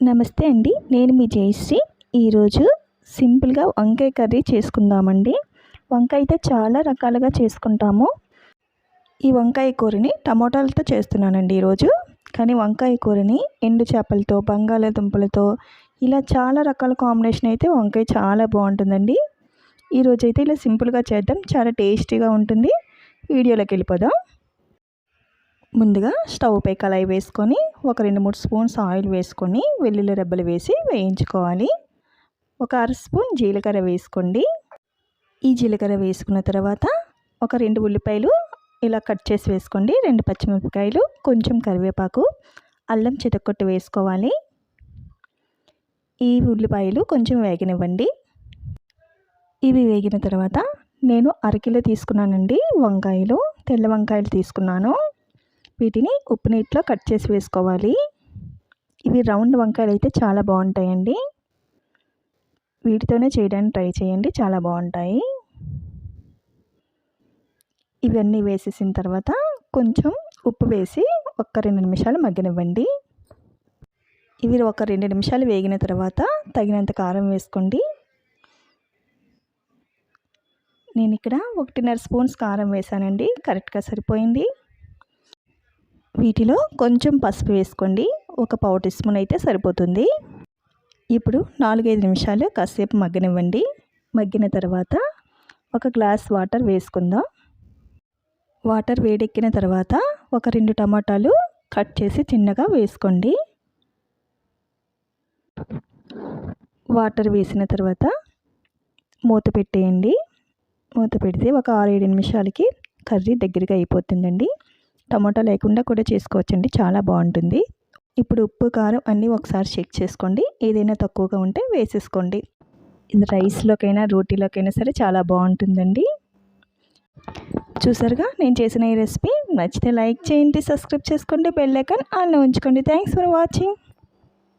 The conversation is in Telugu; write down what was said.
నమస్తే అండి. నేను మీ జయశ్రీ. ఈరోజు సింపుల్గా వంకాయ కర్రీ చేసుకుందామండి. వంకాయ అయితే చాలా రకాలుగా చేసుకుంటాము. ఈ వంకాయ కూరని టమోటాలతో చేస్తున్నానండి ఈరోజు. కానీ వంకాయ కూరని ఎండు చేపలతో బంగాళాదుంపలతో ఇలా చాలా రకాల కాంబినేషన్ అయితే వంకాయ చాలా బాగుంటుందండి. ఈరోజు అయితే ఇలా సింపుల్గా చేద్దాం. చాలా టేస్టీగా ఉంటుంది. వీడియోలోకి వెళ్ళిపోదాం. ముందుగా స్టవ్ పై కళాయి వేసుకొని ఒక రెండు మూడు స్పూన్స్ ఆయిల్ వేసుకొని వెల్లుల్లి రెబ్బలు వేసి వేయించుకోవాలి. ఒక అర స్పూన్ జీలకర్ర వేసుకోండి. ఈ జీలకర్ర వేసుకున్న తర్వాత ఒక రెండు ఉల్లిపాయలు ఇలా కట్ చేసి వేసుకోండి. రెండు పచ్చిమిరపకాయలు కొంచెం కరివేపాకు అల్లం చితక్కొట్టు వేసుకోవాలి. ఈ ఉల్లిపాయలు కొంచెం వేగనివ్వండి. ఇవి వేగిన తర్వాత నేను అరకిలో తీసుకున్నానండి వంకాయలు. తెల్ల వంకాయలు తీసుకున్నాను. వీటిని ఉప్పు నీటిలో కట్ చేసి వేసుకోవాలి. ఇవి రౌండ్ వంకాయలు అయితే చాలా బాగుంటాయండి. వీటితోనే చేయడానికి ట్రై చేయండి చాలా బాగుంటాయి. ఇవన్నీ వేసేసిన తర్వాత కొంచెం ఉప్పు వేసి ఒక్క రెండు నిమిషాలు మగ్గనివ్వండి. ఇవి ఒక రెండు నిమిషాలు వేగిన తర్వాత తగినంత కారం వేసుకోండి. నేను ఇక్కడ ఒకటిన్నర స్పూన్స్ కారం వేసానండి కరెక్ట్గా సరిపోయింది. వీటిలో కొంచెం పసుపు వేసుకోండి. ఒక పావు టీ స్పూన్ అయితే సరిపోతుంది. ఇప్పుడు నాలుగైదు నిమిషాలు కాసేపు మగ్గనివ్వండి. మగ్గిన తర్వాత ఒక గ్లాస్ వాటర్ వేసుకుందాం. వాటర్ వేడెక్కిన తర్వాత ఒక రెండు టమాటాలు కట్ చేసి చిన్నగా వేసుకోండి. వాటర్ వేసిన తర్వాత మూత పెట్టేయండి. మూత పెడితే ఒక ఆరు ఏడు నిమిషాలకి కర్రీ దగ్గరగా అయిపోతుందండి. టమాటా లేకుండా కూడా చేసుకోవచ్చండి. చాలా బాగుంటుంది. ఇప్పుడు ఉప్పు కారం అన్నీ ఒకసారి చెక్ చేసుకోండి. ఏదైనా తక్కువగా ఉంటే వేసేసుకోండి. ఇది రైస్లోకైనా రోటీలోకైనా సరే చాలా బాగుంటుందండి. చూసారుగా? నేను చేసిన ఈ రెసిపీ. నచ్చితే లైక్ చేయండి సబ్స్క్రైబ్ చేసుకోండి బెల్ ఐకాన్ ఆన్లో ఉంచుకోండి. Thanks for watching.